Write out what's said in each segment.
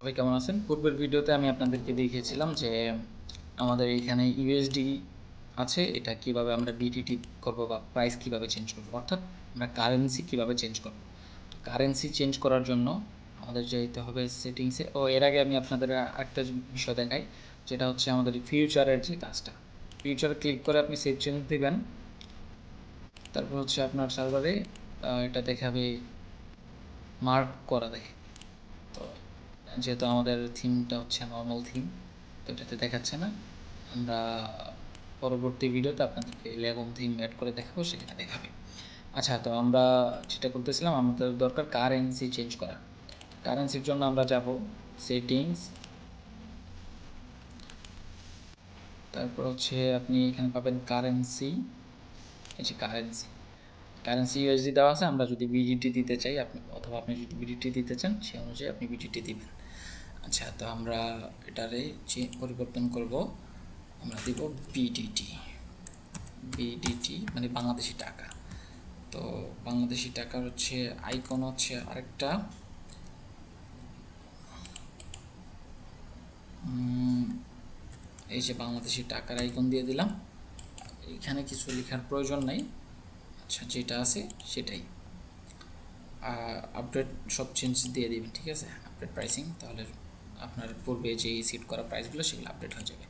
সবাই কেমন আছেন? পূর্বের ভিডিওতে আমি আপনাদেরকে দেখিয়েছিলাম যে আমাদের এখানে ইউএসডি আছে। এটা কীভাবে আমরা বিটিটি করব বা প্রাইস কীভাবে চেঞ্জ করব? অর্থাৎ আমরা কারেন্সি কীভাবে চেঞ্জ করব? কারেন্সি চেঞ্জ করার জন্য আমাদের যেতে হবে সেটিংসে ও, এর আগে আমি আপনাদের একটা বিষয় দেখাই, যেটা হচ্ছে আমাদের ফিউচারের যে কাজটা। ফিউচার ক্লিক করে আপনি সেভ চেঞ্জ দিবেন। তারপর হচ্ছে আপনার সার্ভারে এটা দেখাবে মার্ক করা দেখে। যেহেতু আমাদের থিমটা হচ্ছে নর্মাল থিম তো এটাতে দেখাচ্ছে না। আমরা পরবর্তী ভিডিওতে আপনাদেরকে ইলেভেন থিম অ্যাড করে দেখাবো, সেখানে দেখাবে। আচ্ছা তো আমরা যেটা করতেছিলাম, আমাদের দরকার কারেন্সি চেঞ্জ করা। কারেন্সির জন্য আমরা যাব সেটিংস তারপর হচ্ছে আপনি এখানে পাবেন কারেন্সি এই যে কারেন্সি কারেন্সি ইউএসডি দেওয়া আছে, আমরা যদি বিডিটি দিতে চাই, আপনি, অথবা আপনি যদি বিডিটি দিতে চান সেই অনুযায়ী আপনি বিডিটি দিবেন। আচ্ছা তো আমরা এটারে পরিবর্তন করব। আমরা দিব বিডিটি বিডিটি মানে বাংলাদেশি টাকা। তো বাংলাদেশি টাকার হচ্ছে আইকন হচ্ছে আরেকটা। এই যে বাংলাদেশি টাকার আইকন দিয়ে দিলাম। এখানে কিছু লেখার প্রয়োজন নাই। যেটা আছে সেটাই। আপডেট সব চেঞ্জ দিয়ে দিবেন ঠিক আছে? আপডেট প্রাইসিং তাহলে আপনার পূর্বে যে সিট করা প্রাইসগুলো সেগুলো আপডেট হয়ে যাবে।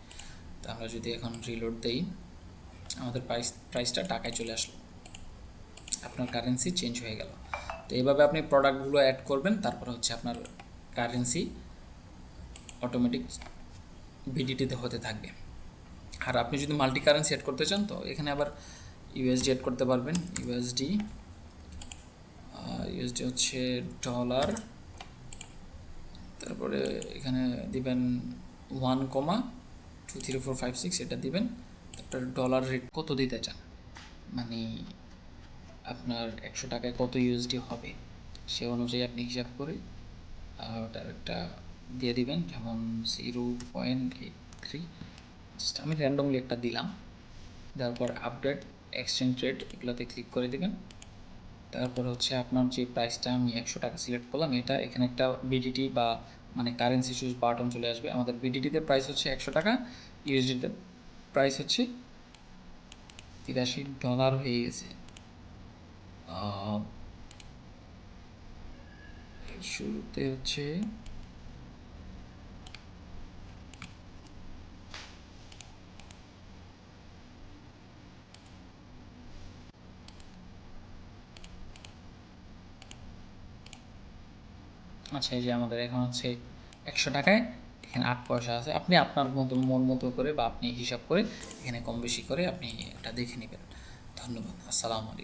তো আমরা যদি এখন রিলোড দেই, আমাদের প্রাইস প্রাইসটা টাকায় চলে আসলো। আপনার কারেন্সি চেঞ্জ হয়ে গেল। তো এইভাবে আপনি প্রোডাক্টগুলো অ্যাড করবেন, তারপর হচ্ছে আপনার কারেন্সি অটোমেটিক ভিডিটিতে হতে থাকবে। আর আপনি যদি মাল্টি কারেন্সি অ্যাড করতে চান, তো এখানে আবার ইউএসডি অ্যাড করতে পারবেন। ইউএসডি ইউএসডি হচ্ছে ডলার তারপরে এখানে দিবেন one comma two three four five six এটা দিবেন। তারপরে ডলার রেট কত দিতে চান? মানে আপনার একশো টাকায় কত ইউএসডি হবে? সে অনুযায়ী আপনি হিসাব করে ওটার একটা দিয়ে দিবেন, যেমন জিরো পয়েন্ট এইট থ্রি আমি র্যান্ডমলি একটা দিলাম। তারপর আপডেট এক্সচেঞ্জ রেট এগুলোতে ক্লিক করে দেবেন। তারপর হচ্ছে আপনার যে প্রাইসটা আমি একশো টাকা সিলেক্ট করলাম, এটা এখানে একটা বিডিটি বা মানে কারেন্সি চুজ বাটন চলে আসবে। আমাদের বিডিটিতে প্রাইস হচ্ছে একশো টাকা ইউএসডিতে প্রাইস হচ্ছে তিরাশি ডলার হয়ে গেছে। শুরুতে হচ্ছে আচ্ছা এই যে আমাদের এখন হচ্ছে একশো টাকায় এখানে আট পয়সা আছে, আপনি আপনার মতো, মন মতো করে বা আপনি হিসাব করে এখানে কম বেশি করে আপনি এটা দেখে নেবেন। ধন্যবাদ, আসসালামু আলাইকুম।